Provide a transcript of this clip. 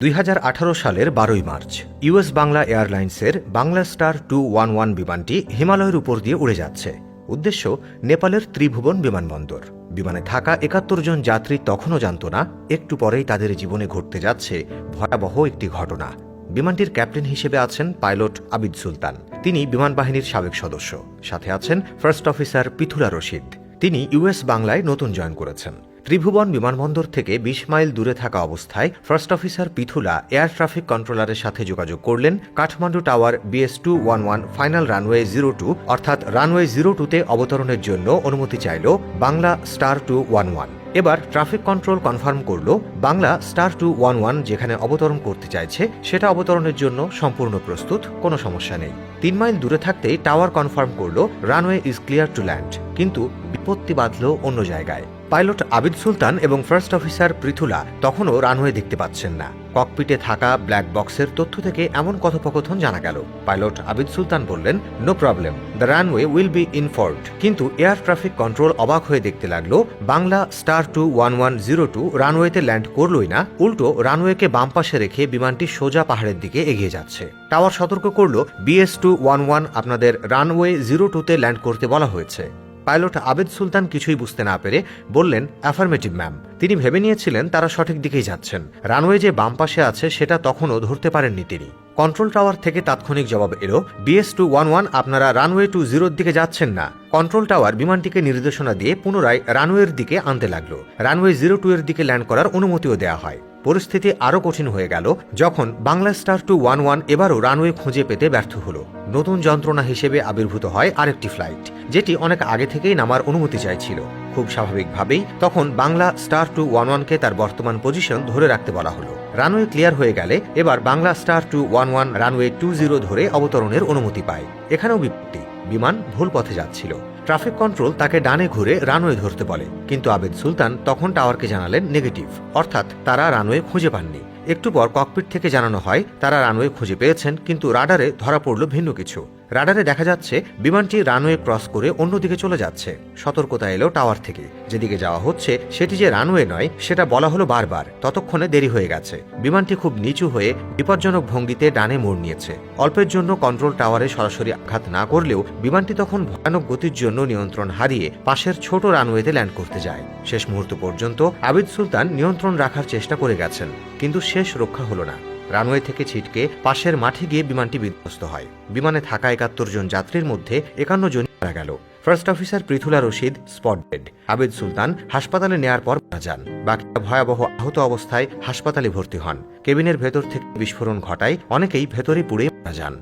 দুই হাজার আঠারো সালের বারোই মার্চ, ইউএস বাংলা এয়ারলাইন্সের Bangla star two one one বিমানটি হিমালয়ের উপর দিয়ে উড়ে যাচ্ছে। উদ্দেশ্য, নেপালের ত্রিভুবন বিমানবন্দর। বিমানে থাকা একাত্তর জন যাত্রী তখনও জানত না, একটু পরেই তাদের জীবনে ঘটতে যাচ্ছে ভয়াবহ একটি ঘটনা। বিমানটির ক্যাপ্টেন হিসেবে আছেন পাইলট আবিদ সুলতান। তিনি বিমান বাহিনীর সাবেক সদস্য। সাথে আছেন ফার্স্ট অফিসার পিথুলা রশিদ। তিনি ইউএস বাংলায় নতুন জয়েন করেছেন। ত্রিভুবন বিমানবন্দর থেকে বিশ মাইল দূরে থাকা অবস্থায় first officer Prithula air traffic কন্ট্রোলারের সাথে যোগাযোগ করলেন Kathmandu tower B S two one one final runway zero two অর্থাৎ রানওয়ে জিরো টুতে অবতরণের জন্য অনুমতি চাইল Bangla star two one one এবার ট্রাফিক কন্ট্রোল কনফার্ম করল Bangla star two one one যেখানে অবতরণ করতে চাইছে, সেটা অবতরণের জন্য সম্পূর্ণ প্রস্তুত, কোনো সমস্যা নেই। তিন মাইল দূরে থাকতেই টাওয়ার কনফার্ম করল runway is clear to land, কিন্তু বিপত্তি বাঁধল অন্য জায়গায়। পাইলট আবিদ সুলতান এবং ফার্স্ট অফিসার পৃথুলা তখনও রানওয়ে দেখতে পাচ্ছেন না। ককপিটে থাকা ব্ল্যাক বক্সের তথ্য থেকে এমন কথোপকথন জানা গেল। পাইলট আবিদ সুলতান বললেন no problem the runway will be informed কিন্তু এয়ার ট্রাফিক কন্ট্রোল অবাক হয়ে দেখতে লাগল, Bangla star two one one zero two রানওয়েতে land করলই না, উল্টো রানওয়েকে বাম পাশে রেখে বিমানটি সোজা পাহাড়ের দিকে এগিয়ে যাচ্ছে। টাওয়ার সতর্ক করল B S two one one আপনাদের রানওয়ে জিরো টুতে ল্যান্ড করতে বলা হয়েছে। পাইলট আবেদ সুলতান কিছুই বুঝতে না পেরে বললেন অ্যাফার্মেটিভ ম্যাম তিনি ভেবে নিয়েছিলেন তারা সঠিক দিকেই যাচ্ছেন। রানওয়ে যে বাম পাশে আছে, সেটা তখনও ধরতে পারেননি তিনি। কন্ট্রোল টাওয়ার থেকে তাৎক্ষণিক জবাব এলো B S two one one আপনারা রানওয়ে টু জিরোর দিকে যাচ্ছেন না। কন্ট্রোল টাওয়ার বিমানটিকে নির্দেশনা দিয়ে পুনরায় রানওয়ের দিকে আনতে লাগল। রানওয়ে জিরো টু এর দিকে ল্যান্ড করার অনুমতিও দেওয়া হয়। পরিস্থিতি আরও কঠিন হয়ে গেল যখন Bangla star two one one এবারও রানওয়ে খুঁজে পেতে ব্যর্থ হলো। নতুন যন্ত্রণা হিসেবে আবির্ভূত হয় আরেকটি ফ্লাইট, যেটি অনেক আগে থেকেই নামার অনুমতি চাইছিল। খুব স্বাভাবিকভাবেই তখন বাংলা স্টার টু ওয়ান ওয়ানকে তার বর্তমান পজিশন ধরে রাখতে বলা হলো। রানওয়ে ক্লিয়ার হয়ে গেলে এবার Bangla star two one one runway two zero ধরে অবতরণের অনুমতি পায়। এখানেও বিপত্তি। বিমান ভুল পথে যাচ্ছিল। ট্রাফিক কন্ট্রোল তাকে ডানে ঘুরে রানওয়ে ধরতে বলে। কিন্তু আবেদ সুলতান তখন টাওয়ারকে জানালেন নেগেটিভ। অর্থাৎ তারা রানওয়ে খুঁজে পাননি। একটু পর ককপিট থেকে জানানো হয়, তারা রানওয়ে খুঁজে পেয়েছেন, কিন্তু রাডারে ধরা পড়ল ভিন্ন কিছু। রাডারে দেখা যাচ্ছে, বিমানটি রানওয়ে ক্রস করে অন্যদিকে চলে যাচ্ছে। সতর্কতা এলো টাওয়ার থেকে। যেদিকে যাওয়া হচ্ছে, সেটি যে রানওয়ে নয়, সেটা বলা হলো বারবার। ততক্ষণে দেরি হয়ে গেছে। বিমানটি খুব নিচু হয়ে বিপজ্জনক ভঙ্গিতে ডানে মোড় নিয়েছে। অল্পের জন্য কন্ট্রোল টাওয়ারে সরাসরি আঘাত না করলেও বিমানটি তখন ভয়ানক গতির জন্য নিয়ন্ত্রণ হারিয়ে পাশের ছোট রানওয়েতে ল্যান্ড করতে যায়। শেষ মুহূর্ত পর্যন্ত আবিদ সুলতান নিয়ন্ত্রণ রাখার চেষ্টা করে গেছেন, কিন্তু শেষ রক্ষা হলো না। রানওয়ে থেকে ছিটকে পাশের মাঠে গিয়ে বিমানটি বিধ্বস্ত হয়। বিমানে থাকা একাত্তর জন যাত্রীর মধ্যে একান্ন জন মারা গেল। First officer Prithula Rashid spot dead Abed Sultan হাসপাতালে নেয়ার পর মারা যান। বাকিরা ভয়াবহ আহত অবস্থায় হাসপাতালে ভর্তি হন। কেবিনের ভেতর থেকে বিস্ফোরণ ঘটায় অনেকেই ভেতরে পুড়ে মারা যান।